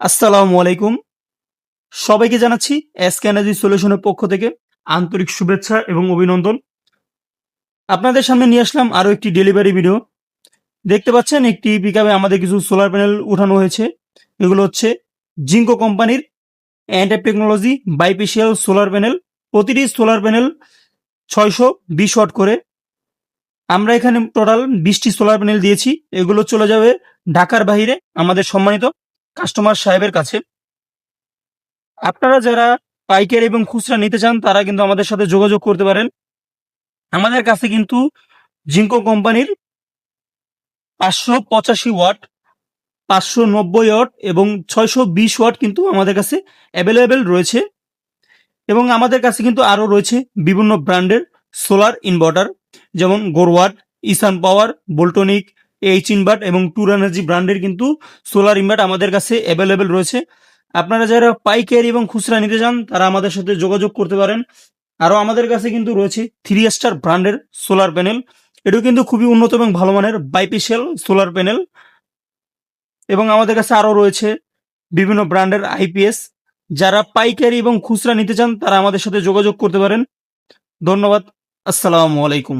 আসসালামু আলাইকুম। সবাইকে জানাচ্ছি এসকে এনার্জি সলিউশনের পক্ষ থেকে আন্তরিক শুভেচ্ছা এবং অভিনন্দন। আপনাদের সামনে নিয়ে আসলাম আরও একটি ডেলিভারি ভিডিও। দেখতে পাচ্ছেন একটি পিকআপে আমাদের কিছু সোলার প্যানেল উঠানো হয়েছে। এগুলো হচ্ছে জিঙ্কো কোম্পানির and technology bifacial solar panel প্রতিটি সোলার প্যানেল ছয়শো বিশ ওয়াট করে। আমরা এখানে টোটাল বিশটি সোলার প্যানেল দিয়েছি। এগুলো চলে যাবে ঢাকার বাইরে আমাদের সম্মানিত কাস্টমার সাহেবের কাছে। আপনারা যারা পাইকারি এবং খুচরা নিতে চান, তারা কিন্তু আমাদের সাথে যোগাযোগ করতে পারেন। আমাদের কাছে কিন্তু জিঙ্কো কোম্পানির পাঁচশো পঁচাশি ওয়াট, পাঁচশো নব্বই ওয়াট এবং ছয়শো বিশ ওয়াট কিন্তু আমাদের কাছে অ্যাভেলেবেল রয়েছে। এবং আমাদের কাছে কিন্তু আরও রয়েছে বিভিন্ন ব্র্যান্ডের সোলার ইনভার্টার যেমন গোরওয়াট ইসান পাওয়ার বোল্টনিক এইচ ইনভার্ট এবং টুর এনার্জি ব্র্যান্ডের কিন্তু সোলার ইনভার্ট আমাদের কাছে অ্যাভেলেবেল রয়েছে। আপনারা যারা পাইকারি এবং খুচরা নিতে চান, তারা আমাদের সাথে যোগাযোগ করতে পারেন। আরও আমাদের কাছে কিন্তু রয়েছে থ্রি স্টার ব্র্যান্ডের সোলার প্যানেল এটাও কিন্তু খুবই উন্নত এবং ভালো মানের বাইপিসেল সোলার প্যানেল এবং আমাদের কাছে আরও রয়েছে বিভিন্ন ব্র্যান্ডের আইপিএস যারা পাইকারি এবং খুচরা নিতে চান, তারা আমাদের সাথে যোগাযোগ করতে পারেন। ধন্যবাদ। আসসালামু আলাইকুম।